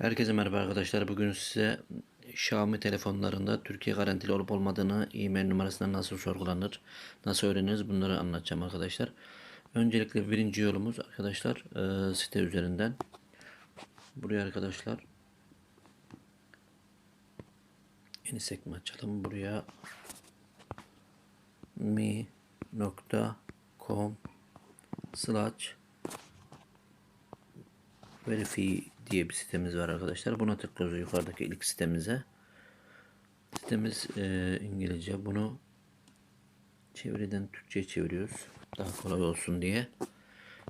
Herkese merhaba arkadaşlar. Bugün size Xiaomi telefonlarında Türkiye garantili olup olmadığını e-mail numarasından nasıl sorgulanır, nasıl öğreniriz bunları anlatacağım arkadaşlar. Öncelikle birinci yolumuz arkadaşlar e, site üzerinden. Buraya arkadaşlar yeni sekme açalım. Buraya mi.com slash Verify diye bir sitemiz var arkadaşlar. Buna tıklıyoruz yukarıdaki ilk sitemize. Sitemiz e, İngilizce. Bunu çeviriden Türkçe'ye çeviriyoruz. Daha kolay olsun diye.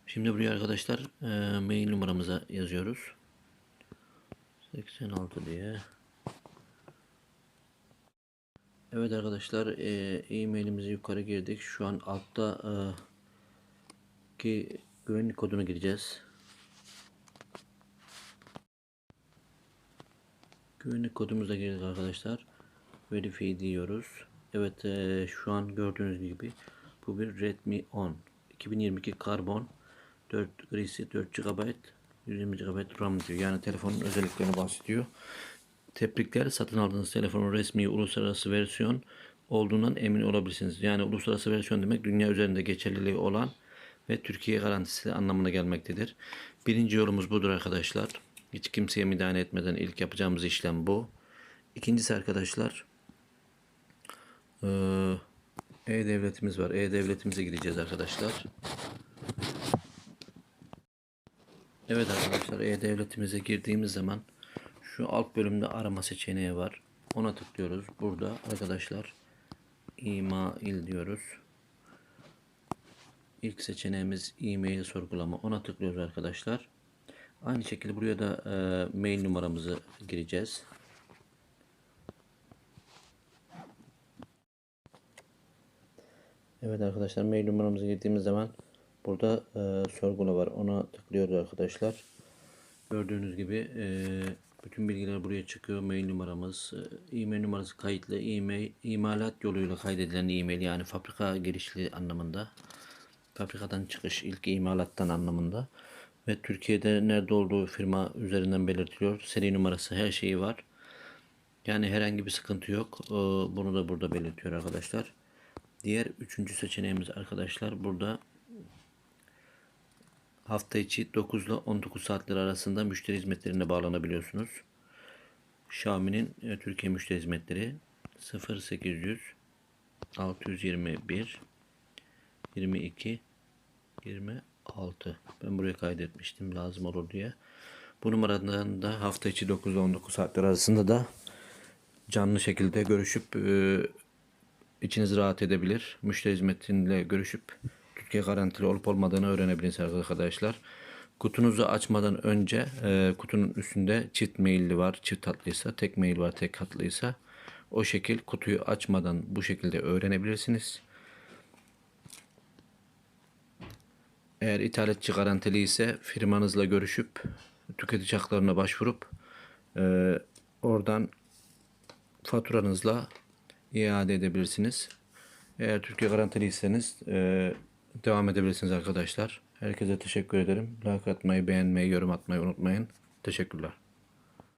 Şimdi buraya arkadaşlar e, mail numaramıza yazıyoruz. 86 diye. Evet arkadaşlar e, e-mailimizi yukarı girdik. Şu an altta e, ki güvenlik kodunu gireceğiz. Güvenlik kodumuza girdik arkadaşlar. Verify diyoruz. Evet e, şu an gördüğünüz gibi bu bir Redmi 10. 2022 karbon 4 grisi 4 GB 120 GB RAM diyor. Yani telefonun özelliklerini bahsediyor. Tebrikler satın aldığınız telefonun resmi uluslararası versiyon olduğundan emin olabilirsiniz. Yani uluslararası versiyon demek dünya üzerinde geçerliliği olan ve Türkiye garantisi anlamına gelmektedir. Birinci yolumuz budur arkadaşlar. Hiç kimseye müdahale etmeden ilk yapacağımız işlem bu. İkincisi arkadaşlar eee, E-Devletimiz var. E-Devletimize gideceğiz arkadaşlar. Evet arkadaşlar E-Devletimize girdiğimiz zaman şu alt bölümde arama seçeneği var. Ona tıklıyoruz. Burada arkadaşlar email diyoruz. İlk seçeneğimiz e-mail sorgulama. Ona tıklıyoruz arkadaşlar. Aynı şekilde buraya da e, mail numaramızı gireceğiz. Evet arkadaşlar mail numaramızı girdiğimiz zaman burada e, sorgula var. Ona tıklıyoruz arkadaşlar. Gördüğünüz gibi e, bütün bilgiler buraya çıkıyor. Mail numaramız, e, e-mail numarası kayıtlı. E-mail, imalat yoluyla kaydedilen e-mail yani fabrika girişli anlamında. Fabrikadan çıkış ilk imalattan anlamında. Ve Türkiye'de nerede olduğu firma üzerinden belirtiliyor. Seri numarası her şeyi var. Yani herhangi bir sıkıntı yok. Ee, Bunu da burada belirtiyor arkadaşlar. Diğer üçüncü seçeneğimiz arkadaşlar burada hafta içi 9 ile 19 saatler arasında müşteri hizmetlerine bağlanabiliyorsunuz. Xiaomi'nin e, Türkiye müşteri hizmetleri 0800 621 22 26 ben buraya kaydetmiştim lazım olur diye. Bu numaradan da hafta içi 9 ile 19 saatler arasında da canlı şekilde görüşüp e, içiniz rahat edebilir. Müşteri hizmetiyle görüşüp Türkiye garantili olup olmadığını öğrenebilirsiniz arkadaşlar. Kutunuzu açmadan önce e, kutunun üstünde çift mailli var. Çift hatlıysa, tek mail var, tek hatlıysa o şekil kutuyu açmadan bu şekilde öğrenebilirsiniz. Eğer ithalatçı garantili ise firmanızla görüşüp tüketici haklarına başvurup e, oradan faturanızla iade edebilirsiniz. Eğer Türkiye garantiliyseniz e, devam edebilirsiniz arkadaşlar. Herkese teşekkür ederim. Like atmayı, beğenmeyi, yorum atmayı unutmayın. Teşekkürler.